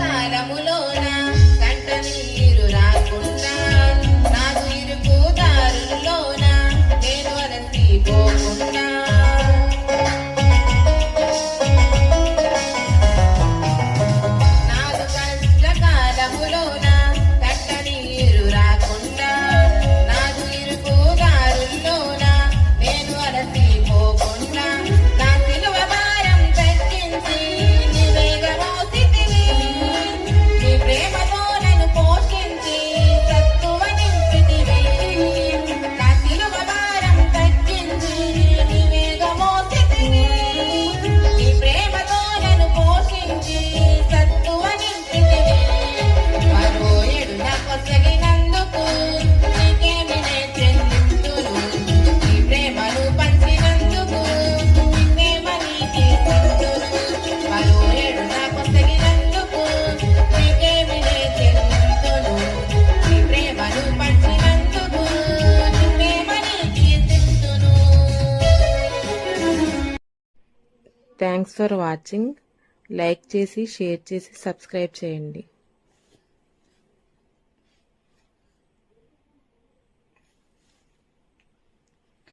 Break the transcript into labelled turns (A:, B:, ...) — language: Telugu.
A: కాలములోన కంట నీరు రాకుండా నాకు ఇరుకు దారుల్లోన? నేను నాలుగు కష్ట కాలములోన?
B: థ్యాంక్స్ ఫర్ వాచింగ్ లైక్ చేసి షేర్ చేసి సబ్స్క్రైబ్ చేయండి.